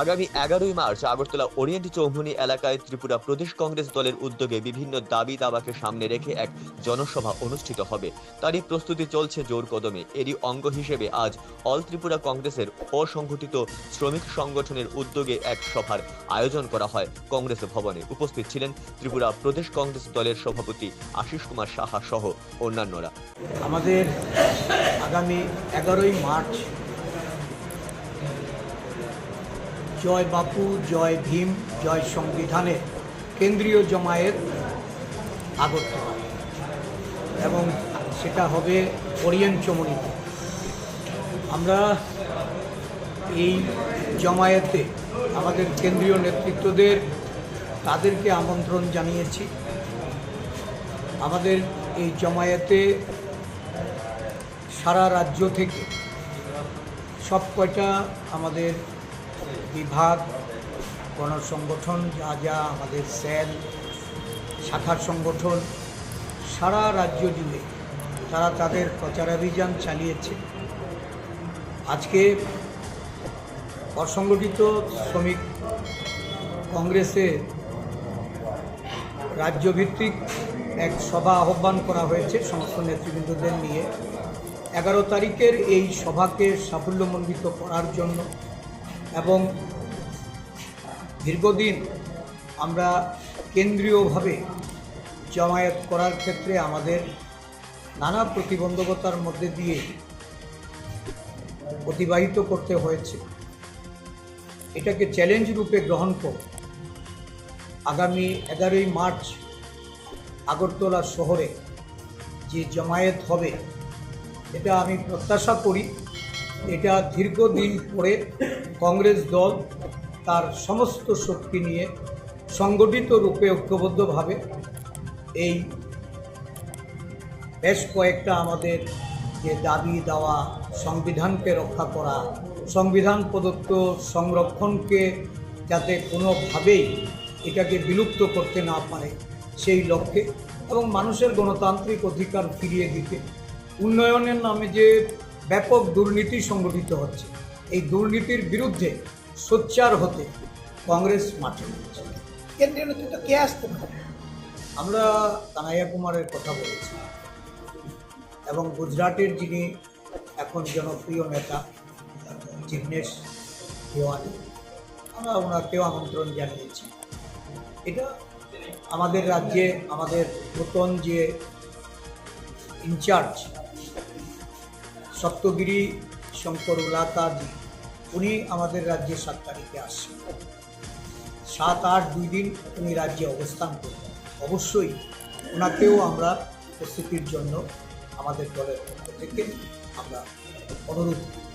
আগামী এগারোই March Agartala Orient Chowmuhani এলাকায় ত্রিপুরা প্রদেশ কংগ্রেস দলের উদ্যোগে বিভিন্ন দাবি দাবাকে সামনে রেখে এক জনসভা অনুষ্ঠিত হবে। তারই প্রস্তুতি চলছে জোর কদমে। এরই অঙ্গ হিসেবে আজ অল ত্রিপুরা কংগ্রেসের অসংগঠিত শ্রমিক সংগঠনের উদ্যোগে এক সভার আয়োজন করা হয়। কংগ্রেস ভবনে উপস্থিত ছিলেন ত্রিপুরা প্রদেশ কংগ্রেস দলের সভাপতি আশিস কুমার সাহা সহ অন্যান্যরা। আমাদের আগামী এগারোই মার্চ জয় বাপু, জয় ভীম, জয় সংবিধানের কেন্দ্রীয় জমায়েত আগরতলা এবং সেটা হবে ওরিয়েন্ট চমনিতে। আমরা এই জমায়েতে আমাদের কেন্দ্রীয় নেতৃত্বদের তাদেরকে আমন্ত্রণ জানিয়েছি। আমাদের এই জমায়েতে সারা রাজ্য থেকে সব কয়টা আমাদের বিভাগ, গণসংগঠন, যা যা আমাদের সেল, শাখার সংগঠন, সারা রাজ্য জুড়ে তারা তাদের প্রচারাভিযান চালিয়েছে। আজকে অসংগঠিত শ্রমিক কংগ্রেসে রাজ্যভিত্তিক এক সভা আহ্বান করা হয়েছে সমস্ত নেতৃবৃন্দদের নিয়ে। এগারো তারিখের এই সভাকে সাফল্যমণ্ডিত করার জন্য এবং দীর্ঘদিন আমরা কেন্দ্রীয়ভাবে জমায়েত করার ক্ষেত্রে আমাদের নানা প্রতিবন্ধকতার মধ্যে দিয়ে অতিবাহিত করতে হয়েছে। এটাকে চ্যালেঞ্জ রূপে গ্রহণ করে আগামী এগারোই মার্চ আগরতলা শহরে যে জমায়েত হবে, এটা আমি প্রত্যাশা করি। এটা দীর্ঘদিন পরে কংগ্রেস দল তার সমস্ত শক্তি নিয়ে সংগঠিত রূপে ঐক্যবদ্ধভাবে এই বেশ কয়েকটা আমাদের যে দাবি দেওয়া সংবিধানকে রক্ষা করা, সংবিধান প্রদত্ত সংরক্ষণকে যাতে কোনোভাবেই এটাকে বিলুপ্ত করতে না পারে সেই লক্ষ্যে এবং মানুষের গণতান্ত্রিক অধিকার ফিরিয়ে দিতে। উন্নয়নের নামে যে ব্যাপক দুর্নীতি সংগঠিত হচ্ছে। এই দুর্নীতির বিরুদ্ধে সোচ্চার হতে কংগ্রেস মাঠে নেমেছে। কেন্দ্রীয় নেতৃত্ব কে আসতে পারে? আমরা কানাইয়া কুমারের কথা বলেছি এবং গুজরাটের যিনি এখন জনপ্রিয় নেতা, জিগ্নেশ দেওয়ানি আমরা ওনাকেও আমন্ত্রণ জানিয়েছি। এটা আমাদের রাজ্যে, আমাদের নতুন যে ইনচার্জ সপ্তগিরি শঙ্কর উলাতাজি উনি আমাদের রাজ্যে সাত তারিখে আসছেন। সাত আট দুই দিন উনি রাজ্যে অবস্থান করবেন। অবশ্যই ওনাকেও আমরা উপস্থিতির জন্য আমাদের দলের পক্ষ থেকে আমরা অনুরোধ করি।